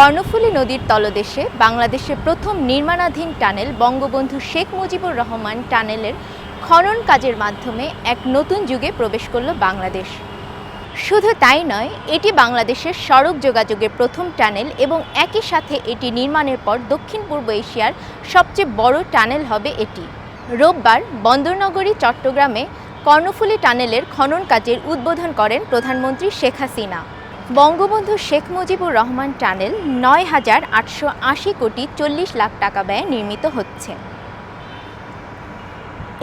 কর্ণফুলী নদীর তলদেশে বাংলাদেশের প্রথম নির্মাণাধীন টানেল বঙ্গবন্ধু শেখ মুজিবুর রহমান টানেলের খনন কাজের মাধ্যমে এক নতুন যুগে প্রবেশ করল বাংলাদেশ। শুধু তাই নয়, এটি বাংলাদেশের সড়ক যোগাযোগের প্রথম টানেল এবং একই সাথে এটি নির্মাণের পর দক্ষিণ পূর্ব এশিয়ার সবচেয়ে বড় টানেল হবে এটি। রোববার বন্দরনগরী, চট্টগ্রামে কর্ণফুলী টানেলের খনন কাজের উদ্বোধন করেন প্রধানমন্ত্রী শেখ হাসিনা। বঙ্গবন্ধু শেখ মুজিবুর রহমান টানেল নয় হাজার আটশো আশি কোটি চল্লিশ লাখ টাকা ব্যয়ে নির্মিত হচ্ছে।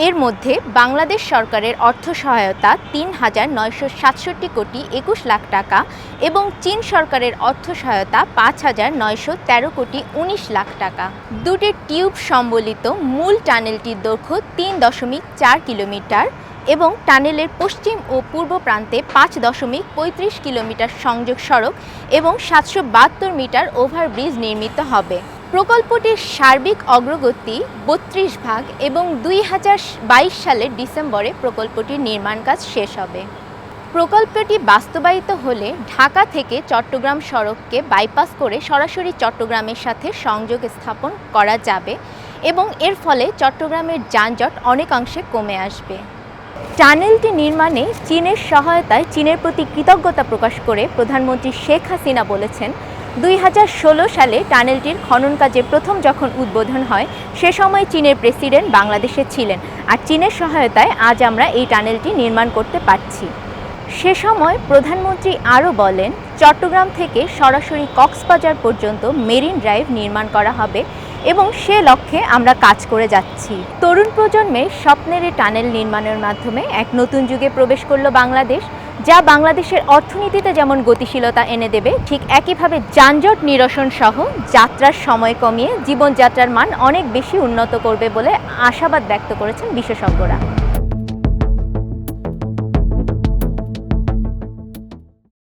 এর মধ্যে বাংলাদেশ সরকারের অর্থ সহায়তা তিন হাজার নয়শো সাতষট্টি কোটি একুশ লাখ টাকা এবং চীন সরকারের অর্থ সহায়তা পাঁচ হাজার নয়শো তেরো কোটি উনিশ লাখ টাকা। দুটি টিউব সম্বলিত মূল টানেলটির দৈর্ঘ্য তিন দশমিক চার কিলোমিটার এবং টানেলের পশ্চিম ও পূর্ব প্রান্তে পাঁচ দশমিক পঁয়ত্রিশ কিলোমিটার সংযোগ সড়ক এবং সাতশো বাহাত্তর মিটার ওভারব্রিজ নির্মিত হবে। প্রকল্পটির সার্বিক অগ্রগতি বত্রিশ ভাগ এবং দুই হাজার বাইশ সালের ডিসেম্বরে প্রকল্পটির নির্মাণ কাজ শেষ হবে। প্রকল্পটি বাস্তবায়িত হলে ঢাকা থেকে চট্টগ্রাম সড়ককে বাইপাস করে সরাসরি চট্টগ্রামের সাথে সংযোগ স্থাপন করা যাবে এবং এর ফলে চট্টগ্রামের যানজট অনেকাংশে কমে আসবে। টানেলটি নির্মাণে চীনের সহায়তায় চীনের প্রতি কৃতজ্ঞতা প্রকাশ করে প্রধানমন্ত্রী শেখ হাসিনা বলেছেন, দুই হাজার ষোলো সালে টানেলটির খনন কাজে প্রথম যখন উদ্বোধন হয়, সে সময় চীনের প্রেসিডেন্ট বাংলাদেশে ছিলেন আর চীনের সহায়তায় আজ আমরা এই টানেলটি নির্মাণ করতে পারছি। সে সময় প্রধানমন্ত্রী আরও বলেন, চট্টগ্রাম থেকে সরাসরি কক্সবাজার পর্যন্ত মেরিন ড্রাইভ নির্মাণ করা হবে। এবং সে লক্ষ্যে আমরা কাজ করে যাচ্ছি। তরুণ প্রজন্মে স্বপ্নের টানেল নির্মাণের মাধ্যমে এক নতুন যুগে প্রবেশ করল বাংলাদেশ, যা বাংলাদেশের অর্থনীতিতে যেমন গতিশীলতা এনে দেবে, ঠিক একইভাবে যানজট নিরসন সহ যাত্রার সময় কমিয়ে জীবনযাত্রার মান অনেক বেশি উন্নত করবে বলে আশাবাদ ব্যক্ত করেছেন বিশেষজ্ঞরা।